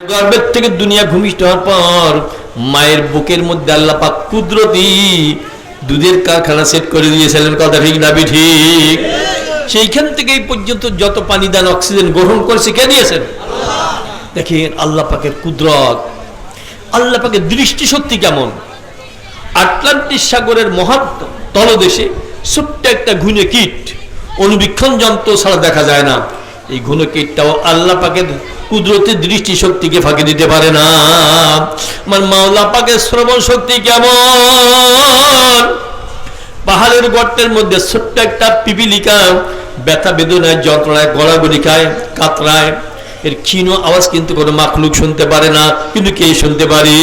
গর্ভের থেকে দুনিয়া ভূমিষ্ঠ হওয়ার পর মায়ের বুকের মধ্যে আল্লাহ পাক কুদরতি দুধের কারখানা সেট করে দিয়েছিলেন কথা ঠিক না ঠিক সেইখান থেকে এই পর্যন্ত যত পানি, দান, অক্সিজেন গ্রহণ করেছে, কে দিয়েছেন? দেখেন, আল্লাহ পাকের কুদরত, আল্লাহ পাকের দৃষ্টিশক্তি কেমন? আটলান্টিক সাগরের মহা তলদেশে ছোট্ট একটা ঘুনে কীট অনুবীক্ষণ যন্ত্র ছাড়া দেখা যায় না। এই ঘুনে কীটটাও আল্লাহ পাকের কুদরতি দৃষ্টি শক্তিকে ফাঁকি দিতে পারে না। আমার মাওলা পাকের শ্রবণ শক্তি কেমন? পাহাড়ের গর্তের মধ্যে ছোট্ট একটা পিপিলিকা ব্যথা বেদনায়, যন্ত্রণায় গড়াগড়ি খায়, কাতরায়। এর ক্ষীণ আওয়াজ কিন্তু কোনো মাখলুক শুনতে পারে না, কিন্তু কে শুনতে পারে?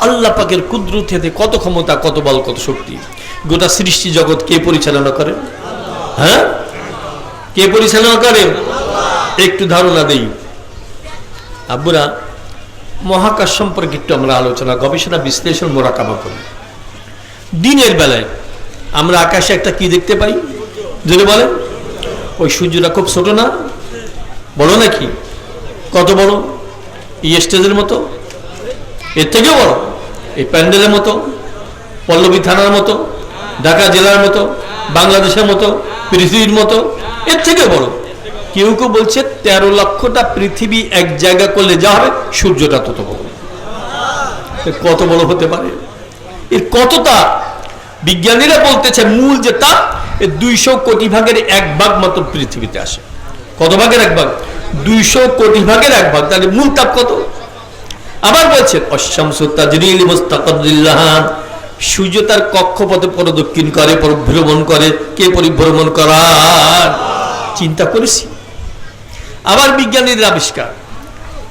আল্লাহ পাকের কুদরত কত ক্ষমতা, কত বল, কত শক্তি। গোটা সৃষ্টি জগৎ কে পরিচালনা করে? হ্যাঁ? কে পরিচালনা করেন একটু ধারণা দেই। আব্বুরা, মহাকাশ সম্পর্কে একটু আমরা আলোচনা, গবেষণা, বিশ্লেষণ, মোরাকাবা করি। দিনের বেলায় আমরা আকাশে একটা কি দেখতে পাই? যদি বলেন। ওই সূর্যটা খুব ছোট না? বড় নাকি? কত বড়? এই স্টেজের মতো? এর থেকেও বড়। এই প্যান্ডেলের মতো? পল্লবী থানার মতো? ঢাকা জেলার মতো? বাংলাদেশের মতো? পৃথিবীর মতো? এর থেকে বড়। কেউ কেউ বলছে তেরো লক্ষটা পৃথিবী এক জায়গা করলে যা হবে, সূর্যটা তত বড়। কত বড় হতে পারে? এর কত তাপ বিজ্ঞানীরা বলতেছে মূল যে তাপ এর দুইশো কোটি ভাগের এক ভাগ মাত্র পৃথিবীতে আসে। কত ভাগের এক ভাগ? দুইশো কোটি ভাগের এক ভাগ। তাহলে মূল তাপ কত? আবার বলছেন সূর্য তার কক্ষপথে পরদক্ষিণ করে, পরিভ্রমণ করে। কে পরিভ্রমণ করার? চিন্তা করেছি। আবার বিজ্ঞানীদের আবিষ্কার।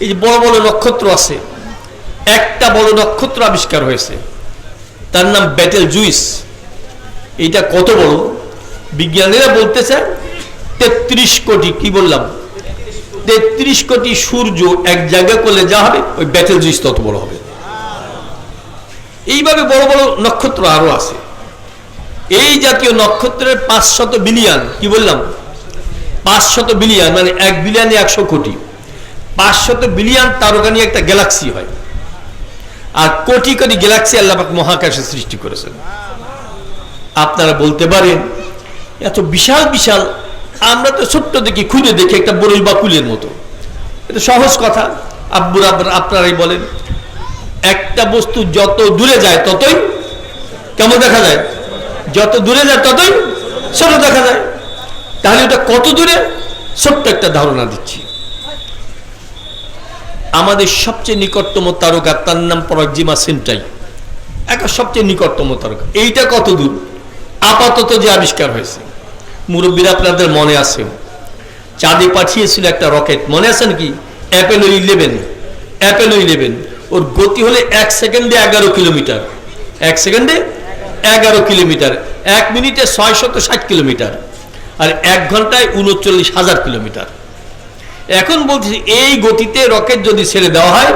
এই যে বড় বড় নক্ষত্র আছে, একটা বড় নক্ষত্র আবিষ্কার হয়েছে। তার নাম ব্যাটেল জুইস। এইটা কত বড়? বিজ্ঞানীরা বলতে বলতেছে তেত্রিশ কোটি, কি বললাম? তেত্রিশ কোটি সূর্য এক জায়গা করলে যা হবে, ওই ব্যাটেল জুইস তত বড় হবে। এইভাবে বড় বড় নক্ষত্র আরও আছে। এই জাতীয় নক্ষত্রের পাঁচশত বিলিয়ন, কি বললাম? পাঁচশত বিলিয়ন মানে এক বিলিয়নে একশো কোটি। পাঁচশত বিলিয়ন তারকা নিয়ে একটা গ্যালাক্সি হয়। আর কোটি কোটি গ্যালাক্সি আল্লাপাক মহাকাশে সৃষ্টি করেছেন। আপনারা বলতে পারেন, এত বিশাল বিশাল, আমরা তো ছোট্ট দেখি, খুঁজে দেখি একটা বরই বা কুলের মতো। এটা সহজ কথা, আব্বুর আব্বুর, আপনারাই বলেন। একটা বস্তু যত দূরে যায় ততই কেমন দেখা যায়? যত দূরে যায় ততই ছোট দেখা যায়। তাহলে ওটা কত দূরে? ছোট্ট একটা ধারণা দিচ্ছি। আমাদের সবচেয়ে নিকটতম তারকা তার নাম পরাজিমা সেন্টাই। একটা সবচেয়ে নিকটতম তারকা। এইটা কত দূর? আপাতত যে আবিষ্কার হয়েছে। মুরব্বীরা আপনাদের মনে আছে। চাঁদে পাঠিয়েছিল একটা রকেট। মনে আছে নাকি? অ্যাপেলো ইলেভেন অ্যাপেলো ইলেভেন ওর গতি হলে এক সেকেন্ডে এগারো কিলোমিটার। এক সেকেন্ডে এগারো কিলোমিটার। এক মিনিটে ছয় শত ষাট কিলোমিটার। আর এক ঘন্টায় উনচল্লিশ হাজার কিলোমিটার। এখন বলছি এই গতিতে রকেট যদি ছেড়ে দেওয়া হয়,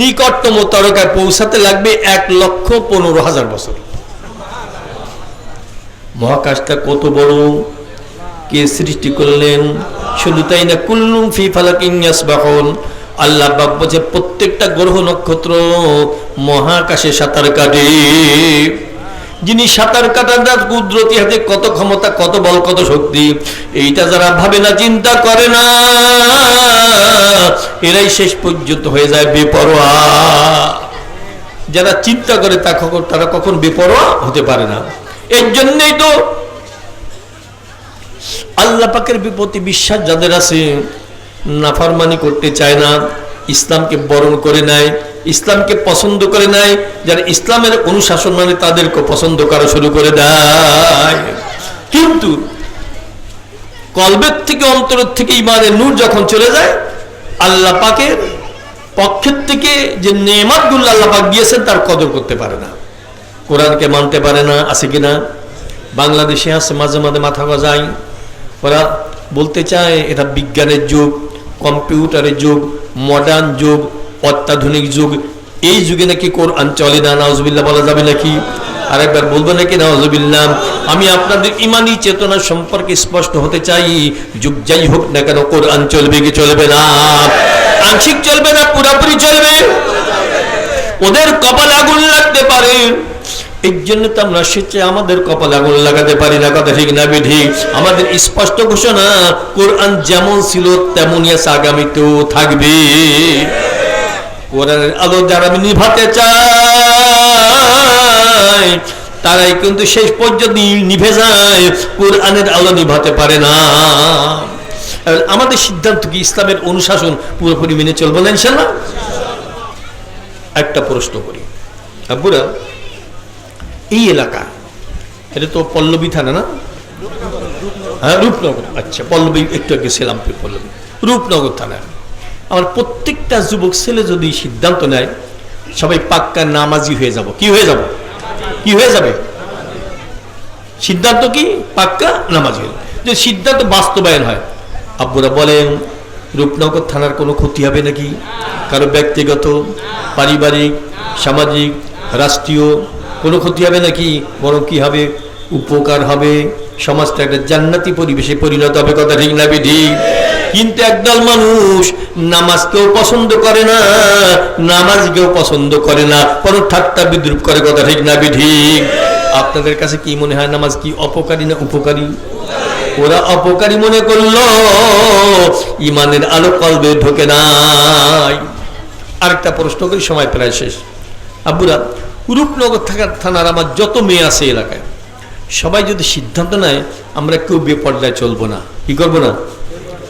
নিকটতম তারকায় পৌঁছাতে লাগবে এক লক্ষ পনেরো হাজার বছর। মহাকাশটা কত বড়, কে সৃষ্টি করলেন? শুধু তাই না, কুল্লুম ফি ফালাকিন ইয়াসবাহুন। আল্লাহ বাপ প্রত্যেকটা গ্রহ নক্ষত্র মহাকাশে সাঁতার কাটে। যিনি সাঁতার কাটার কুদরতি হাতে কত ক্ষমতা, কত বল, কত শক্তি, এইটা যারা ভাবে না, চিন্তা করে না। এরাই শেষ পর্যন্ত হয়ে যায় বেপরোয়া। যারা চিন্তা করে তা তারা কখন বেপরোয়া হতে পারে না। এর জন্যই তো আল্লাহ পাকের বিপত্তি বিশ্বাস যাদের আছে, নাফারমানি করতে চায় না, ইসলামকে বরণ করে নেয় ইসলামকে পছন্দ করে নেয় যারা ইসলামের অনুশাসন মানে তাদেরকে পছন্দ করা শুরু করে দেয়। কিন্তু কলবের থেকে, অন্তরের থেকে ইমানের নূর যখন চলে যায়, আল্লাহ পাকের পক্ষের থেকে যে নেমাতগুলো আল্লাহ পাক দিয়েছেন, তার কদর করতে পারে না। কোরআনকে মানতে পারে না, আছে কিনা বাংলাদেশে আছে, মাঝে মাঝে মাথা গজায়। ওরা বলতে চায়, এটা বিজ্ঞানের যুগ, কম্পিউটারের যুগ মডার্ন যুগ অত্যাধুনিক যুগ। এই যুগে নাকি কোরআন চলে না নাউজবিল্লা বলা যাবে নাকি? আরেকবার বলব নাকি, নাউজবিল্লাহ, আমি আপনাদের ইমানি চেতনা সম্পর্কে স্পষ্ট হতে চাই। যুগ যাই হোক না কেন, কোরআন চলবে কি চলবে না? আংশিক চলবে না, পুরাপুরি চলবে। ওদের কপালে আগুন লাগতে পারে। এর জন্য তো আমরা স্বেচ্ছায় আমাদের কপালে আগুন লাগাতে পারি না, কথা ঠিক না ঠিক আমাদের স্পষ্ট ঘোষণা, কোরআন যেমন ছিল, তেমনই আছে, আগামীতেও থাকবে। কোরআনের আলো যারা নিভাতে চায় তারাই কিন্তু শেষ পর্যন্ত নিভে যায়, কোরআনের আলো নিভাতে পারে না। আমাদের সিদ্ধান্ত কি ইসলামের অনুশাসন পুরোপুরি মেনে চলবো না ইনশাল্লাহ একটা প্রশ্ন করি। আব্বুরা, এই এলাকা, এটা তো পল্লবী থানা না? হ্যাঁ রূপনগর। আচ্ছা পল্লবী, একটু আগে সেলামপুর পল্লবী। রূপনগর থানা। আমার প্রত্যেকটা যুবক ছেলে যদি সিদ্ধান্ত নেয়, সবাই পাক্কা নামাজি হয়ে যাব। কি হয়ে যাব? কি হয়ে যাবে? সিদ্ধান্ত কি? পাক্কা নামাজি হয়ে যে সিদ্ধান্ত বাস্তবায়ন হয়, আব্বুরা বলেন, রূপনগর থানার কোনো ক্ষতি হবে নাকি? কারও ব্যক্তিগত, পারিবারিক, সামাজিক, রাষ্ট্রীয় কোনো ক্ষতি হবে নাকি? বরং কি হবে? উপকার হবে? সমাজটা একটা জান্নাতি পরিবেশে পরিণত হবে কথা ঠিক না ঠিক কিন্তু একদল মানুষ নামাজকেও পছন্দ করে না, নামাজকেও পছন্দ করে না বরং ঠাট্টা বিদ্রুপ করে কথা ঠিক না ঠিক আপনাদের কাছে কি মনে হয় নামাজ কি অপকারী না উপকারী? ওরা অপকারী মনে করল, ইমানের আলো কলবে ঢোকে নাই। আরেকটা প্রশ্ন করি, সময় প্রায় শেষ। আব্বুরা, রূপনগর থাকার থানার আমার যত মেয়ে আছে এলাকায় সবাই যদি সিদ্ধান্ত নেয়, আমরা কেউ বেপর্দায় চলবো না। কি করব না?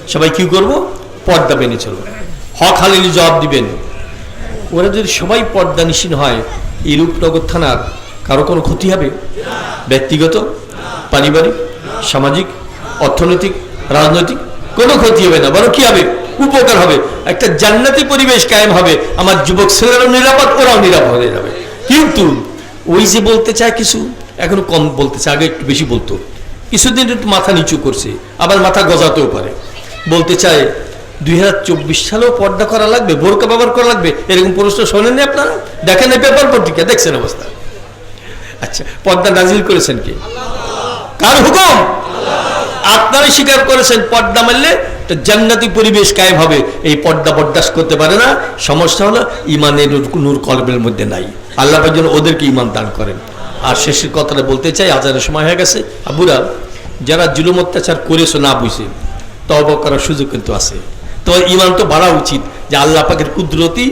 সবাই কি করব? পর্দা মেনে চলবো। হক হালিলি জবাব দিবেন। ওরা যদি সবাই পর্দা নিশীন হয়, এই রূপনগর থানার কারও কোনো ক্ষতি হবে? ব্যক্তিগত, পারিবারিক, সামাজিক, অর্থনৈতিক, রাজনৈতিক কোনো ক্ষতি হবে না। বরং কি হবে? উপকার হবে। একটা জান্নাতি পরিবেশ কায়েম হবে। আমার যুবক ছেলেরাও নিরাপদ, ওরাও নিরাপদ হয়ে যাবে। কিন্তু ওই যে বলতে চায় কিছু এখনও কম বলতে চায় আগে একটু বেশি বলতো। কিছুদিন একটু মাথা নিচু করছে, আবার মাথা গজাতেও পারে। বলতে চায়, দুই হাজার চব্বিশ সালেও পর্দা করা লাগবে, বোরকা ব্যবহার করা লাগবে? এরকম প্রশ্ন শোনেননি আপনারা? দেখেন এই পেপার পত্রিকা, দেখছেন অবস্থা। আচ্ছা পর্দা নাজিল করেছেন কি? কার হুকুম? আপনারা স্বীকার করেছেন, পর্দা মারলে একটা জান্নাতি পরিবেশ কায়েম হবে। এই পর্দা বরদাস্ত করতে পারে না। সমস্যা হলো ইমানের নূর- কলবের মধ্যে নাই। আল্লাহ যেন ওদেরকে ইমান দান করেন। আর শেষের কথাটা বলতে চাই, আজানের সময় হয়ে গেছে। আবুরা, যারা জুলুম অত্যাচার করেছ, না বুঝে তবা করার সুযোগ কিন্তু আছে। তো ইমান তো বাড়া উচিত যে আল্লাহ পাকের কুদরতি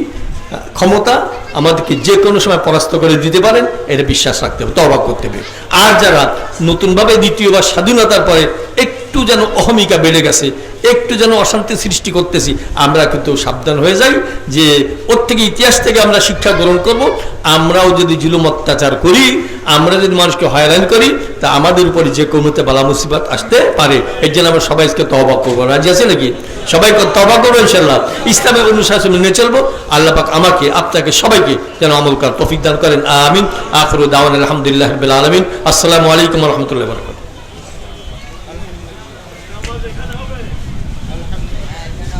ক্ষমতা আমাদেরকে যে কোনো সময় পরাস্ত করে দিতে পারেন, এটা বিশ্বাস রাখতে হবে তবা করতে হবে। আর যারা নতুনভাবে দ্বিতীয়বার স্বাধীনতার পরে একটু যেন অহমিকা বেড়ে গেছে, একটু যেন অশান্তি সৃষ্টি করতেছি, আমরা কিন্তু সাবধান হয়ে যাই যে ওর থেকে ইতিহাস থেকে আমরা শিক্ষা গ্রহণ করব, আমরাও যদি জুলুম অত্যাচার করি, আমরা যদি মানুষকে হয়রান করি, তা আমাদের উপরে যে কোনোতে বালা মুসিবত আসতে পারে। এর জন্য আমরা সবাইকে তবা করব। রাজি আছে নাকি? সবাই তবা করব ইনশাল্লাহ ইসলামের অনুশাসন মেনে চলবো। আল্লাহ পাক আমাকে, আপনাকে, সবাইকে যেন আমল করার তফিক দান করেন। আমিন। আখরু দাওয়ান আলহামদুলিল্লাহ আলমিন। আসসালামু আলাইকুম রহমতুল্লাহ বরকাত